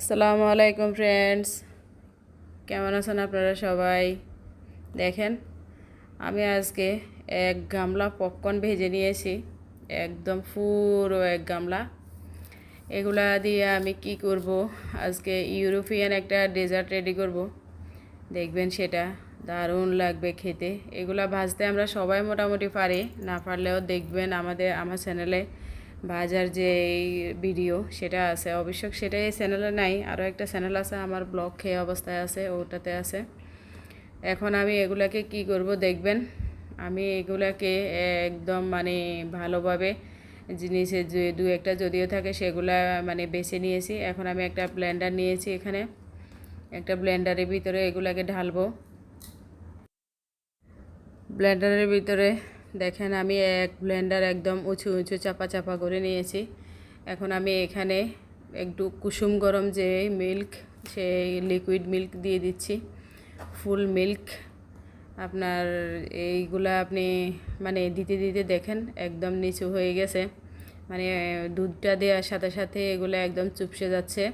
আসসালামু আলাইকুম ফ্রেন্ডস কেমন আছেন আপনারা সবাই? দেখেন, আমি আজকে এক গামলা পপকর্ন ভেজে নিয়েছি। একদম পুরো এক গামলা। এগুলা দিয়ে আমি কি করব? আজকে ইউরোপিয়ান একটা ডেজার্ট রেডি করব। দেখবেন সেটা। দারুণ লাগবে খেতে। এগুলা ভাজতে আমরা সবাই মোটামুটি পারি। না পারলেও দেখবেন আমাদের, আমার চ্যানেলে ভাজার যে এই ভিডিও, সেটা আছে। অবশ্য সেটা এই চ্যানেলে নাই। আরও একটা চ্যানেল আছে, আমার ব্লগ খেয়ে অবস্থায় আছে, ওটাতে আছে। এখন আমি এগুলাকে কি করব দেখবেন? আমি এগুলাকে একদম মানে ভালোভাবে জিনিসের যে দু একটা যদিও থাকে, সেগুলা মানে বেছে নিয়েছি। এখন আমি একটা ব্লেন্ডার নিয়েছি এখানে। একটা ব্লেন্ডারের ভিতরে এগুলাকে ঢালবো। ব্লেন্ডারের ভিতরে দেখেন আমি এক ব্লেন্ডার একদম উঁচু উঁচু চাপা চাপা করে নিয়েছি। এখন আমি এখানে একটু কুসুম গরম যে মিল্ক সেই লিকুইড মিল্ক দিয়ে দিচ্ছি। ফুল মিল্ক আপনার এইগুলা আপনি মানে দিতে দিতে দেখেন একদম নিচু হয়ে গেছে। মানে দুধটা দেওয়ার সাথে সাথে এগুলো একদম চুপসে যাচ্ছে।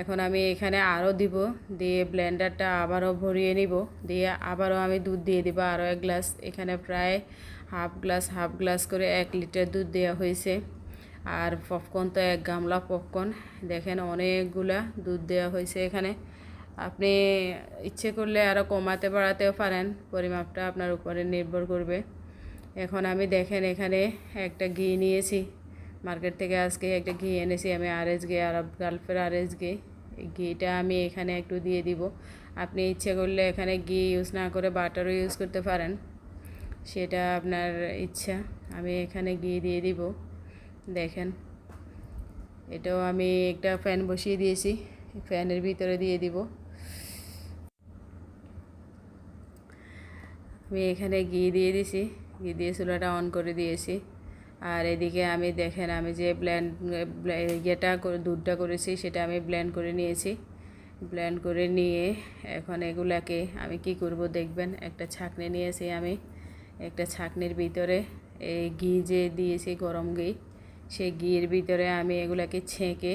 এখন আমি এখানে আরও দিব, দিয়ে ব্লেন্ডারটা আবারও ভরিয়ে নিব, দিয়ে আবারও আমি দুধ দিয়ে দিব আরও এক গ্লাস। এখানে প্রায় হাফ গ্লাস হাফ গ্লাস করে এক লিটার দুধ দেওয়া হয়েছে। আর পপকর্ন তো এক গামলা পপকর্ন। দেখেন অনেকগুলা দুধ দেওয়া হয়েছে এখানে। আপনি ইচ্ছে করলে আরও কমাতে বাড়াতেও পারেন, পরিমাপটা আপনার উপরে নির্ভর করবে। এখন আমি দেখেন এখানে একটা ঘি নিয়েছি। মার্কেট থেকে আজকে একটা ঘি এনেছি, আমি আর এস গে আরব গালফের আর এস গে ঘিটা আমি এখানে একটু দিয়ে দিব। আপনি ইচ্ছে করলে এখানে ঘি ইউজ না করে বাটারও ইউজ করতে পারেন। সেটা আপনার ইচ্ছা। আমি এখানে ঘি দিয়ে দিব। দেখেন। এটাও আমি একটা ফ্যান বসিয়ে দিয়েছি। ফ্যানের ভিতরে দিয়ে দিব। আমি এখানে ঘি দিয়ে দিছি। ঘি দিয়ে চুলাটা অন করে দিয়েছি। আর এদিকে আমি দেখেন, আমি যে ব্ল্যান্ড ইয়েটা দুধটা করেছি, সেটা আমি ব্ল্যান্ড করে নিয়েছি। ব্ল্যান্ড করে নিয়ে এখন এগুলাকে আমি কি করব দেখবেন? একটা ছাঁকনি নিয়েছি আমি। একটা ছাঁকনির ভিতরে এই ঘি যে দিয়েছি, গরম ঘি, সেই ঘির ভিতরে আমি এগুলাকে ছেঁকে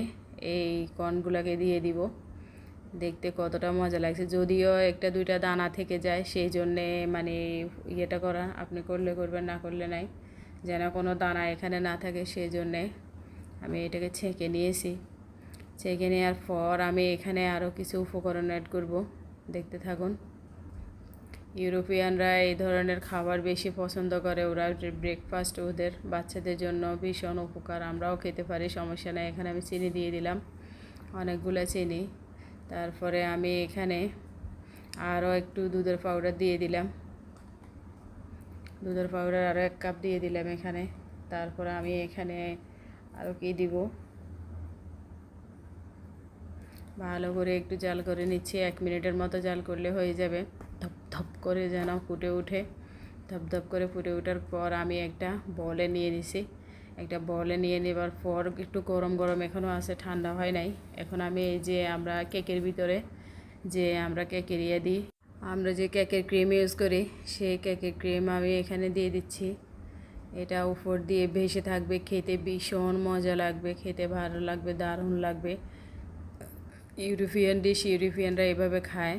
এই কর্নগুলাকে দিয়ে দিব। দেখতে কতটা মজা লাগছে। যদিও একটা দুইটা দানা থেকে যায়, সেই জন্যে মানে ইয়েটা করা, আপনি করলে করবেন, না করলে নাই। যেন কোনো দানা এখানে না থাকে সেই জন্যে আমি এটাকে ছেঁকে নিয়েছি। ছেঁকে নেওয়ার পর আমি এখানে আরও কিছু উপকরণ অ্যাড করব। দেখতে থাকুন। ইউরোপিয়ানরা এই ধরনের খাবার বেশি পছন্দ করে। ওরা ব্রেকফাস্ট ওদের বাচ্চাদের জন্য ভীষণ উপকার। আমরাও খেতে পারি, সমস্যা নেই। এখানে আমি চিনি দিয়ে দিলাম। অনেকগুলো চিনি। তারপরে আমি এখানে আরও একটু দুধের পাউডার দিয়ে দিলাম। দুধের পাউডার আরও এক কাপ দিয়ে দিলাম এখানে। তারপরে আমি এখানে আরও কি দিব? ভালো করে একটু জাল করে নিচ্ছি। এক মিনিটের মতো জাল করলে হয়ে যাবে। ধপ ধপ করে যেন ফুটে উঠে ধপ ধপ করে ফুটে ওঠার পর আমি একটা বলে নিয়ে নিছি। একটা বলে নিয়ে নেবার পর একটু গরম গরম এখনও আছে, ঠান্ডা হয় নাই। এখন আমি এই যে আমরা কেকের ভিতরে যে আমরা কেকের ইয়ে দিই আমরা যে কেকের ক্রিম ইউজ করি, সেই কেকের ক্রিম আমি এখানে দিয়ে দিচ্ছি। এটা উপর দিয়ে ভেসে থাকবে, খেতে ভীষণ মজা লাগবে, খেতে ভালো লাগবে, দারুণ লাগবে। ইউরোপিয়ান ডিশ ইউরোপিয়ানরা এভাবে খায়।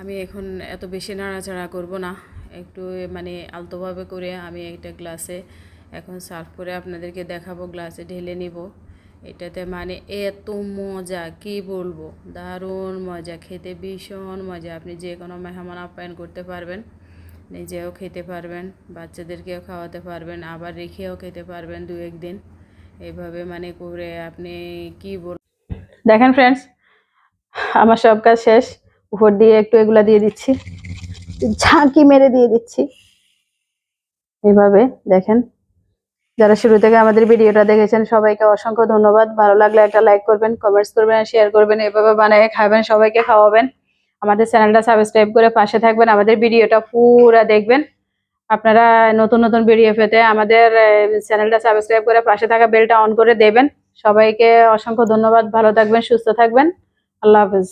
আমি এখন এত বেশি নাড়াচাড়া করব না, একটু মানে আলতোভাবে করে আমি একটা গ্লাসে এখন সার্ভ করে আপনাদেরকে দেখাবো গ্লাসে ঢেলে নিব। এটাতে মানে এত মজা, কি বলব? দারুণ মজা, খেতে ভীষণ মজা। আপনি যে কোনো মেহমান আপ্যায়ন করতে পারবেন, নিজেও খেতে পারবেন, বাচ্চাদেরকেও খাওয়াতে পারবেন, আবার রেখেও খেতে পারবেন দু একদিন। এইভাবে মানে করে আপনি কি বল দেখেন ফ্রেন্ডস আমার সব কাজ শেষ। উপর দিয়ে একটু এগুলা দিয়ে দিচ্ছি। ঝাঁকি মেরে দিয়ে দিচ্ছি। এভাবে দেখেন। যারা শুরু থেকে আমাদের ভিডিওটা দেখেছেন, সবাইকে অসংখ্য ধন্যবাদ। ভালো লাগলে একটা লাইক করবেন কমেন্টস করবেন শেয়ার করবেন, এভাবে বানিয়ে খাবেন, সবাইকে খাওয়াবেন। আমাদের চ্যানেলটা সাবস্ক্রাইব করে পাশে থাকবেন, আমাদের ভিডিওটা পুরা দেখবেন। আপনারা নতুন নতুন ভিডিও পেতে আমাদের চ্যানেলটা সাবস্ক্রাইব করে পাশে থাকা বেলটা অন করে দেবেন। সবাইকে অসংখ্য ধন্যবাদ, ভালো থাকবেন, সুস্থ থাকবেন। আল্লাহ হাফেজ।